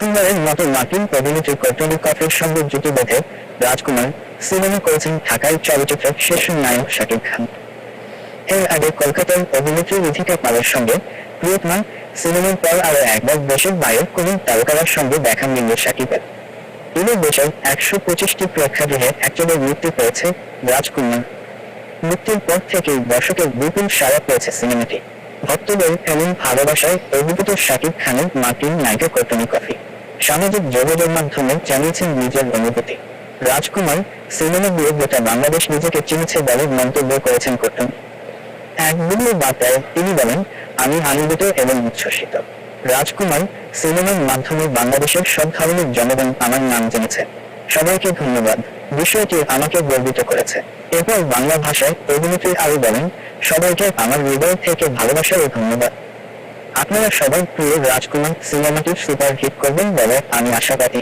কুমারের মতো মার্কিন অভিনেত্রী কর্তনী কফের সঙ্গে জুটি বেঁধে রাজকুমার সিনেমা করেছেন ঢাকায় চলচ্চিত্রের শেষ নায়ক শাকিব খান এর আগে কলকাতার অভিনেত্রী রিধিকা পালের সঙ্গে প্রিয়তমা সিনেমার পর আরও একবার দেশের বাইরে কোনো তারকার সঙ্গে দেখা মিলল শাকিবের তিনি দেশের একশো পঁচিশটি প্রেক্ষাগৃহে একযোগে মুক্তি পেয়েছে রাজকুমার। মুক্তির পর থেকেই দর্শকের বিপুল সাড়া পেয়েছে সিনেমাটি ভক্তদের এমন ভালোবাসায় অভিভূত শাকিব খানের মার্কিন নায়িকা কর্তনী কফি। সামাজিক যোগাযোগ মাধ্যমে জানিয়েছেন নিজের অনুভূতি রাজকুমার সিনেমা দিয়ে গোটা বাংলাদেশ নিজেকে চিনেছে বলে মন্তব্য করেছেন কর্তনী এক ভিডিও বার্তায় তিনি বলেন, আমি আনন্দিত এবং উচ্ছ্বসিত। রাজকুমার সিনেমার মাধ্যমে বাংলাদেশের সব ধরনের জনগণ আমার নাম জেনেছে। সবাইকে ধন্যবাদ। বিষয়টি আমাকে গর্বিত করেছে। এরপর বাংলা ভাষায় অভিনেত্রী আরও বলেন, সবাইকে আমার হৃদয় থেকে ভালোবাসা ও ধন্যবাদ। আপনারা সবাই প্রিয় রাজকুমার সিনেমাটি সুপার হিট করবেন বলে আমি আশাবাদী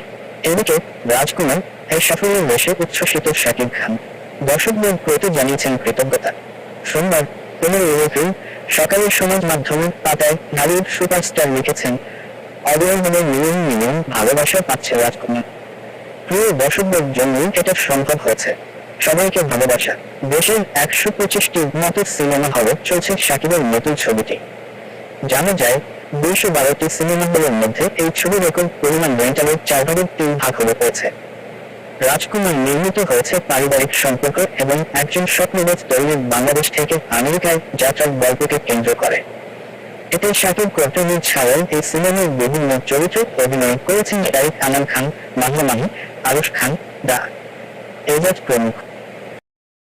এদিকে রাজকুমার এই সাফল্যের বেশে উচ্ছ্বসিত শাকিব খান। দর্শকদের প্রতি জানিয়েছেন কৃতজ্ঞতা। সোমবার পনেরো এপ্রিল সকালের সমাজ মাধ্যমের পাতায় ঢালিউড সুপারস্টার লিখেছেন অডিও হলে মিলিয়ন ভালোবাসা পাচ্ছে রাজকুমার। প্রিয় দর্শকদের জন্যই এটা সম্ভব হয়েছে। সবাইকে ভালোবাসা। দেশের একশো পঁচিশটি মতো সিনেমা হলে চলছে শাকিবের নতুন ছবিটি। জানা যায় দুইশো বারোটি সিনেমা হলের মধ্যে এই ছবির রেকর্ড পরিমাণ রেন্টালের চার ভাগের তিন ভাগ হলে পেয়েছে রাজকুমার নির্মিত হয়েছে পারিবারিক সম্পর্ক এবং একজন স্বপ্নবোধ তরুণীর বাংলাদেশ থেকে আমেরিকায় যাত্রার গল্পকে কেন্দ্র করে। এতে শাকিব কর্তনের ছাড়াও এই সিনেমার বিভিন্ন চরিত্রে অভিনয় করেছেন শারিক আনাম খান মাহমা মাহি আরুষ খান, দা। এজাজ প্রমুখ।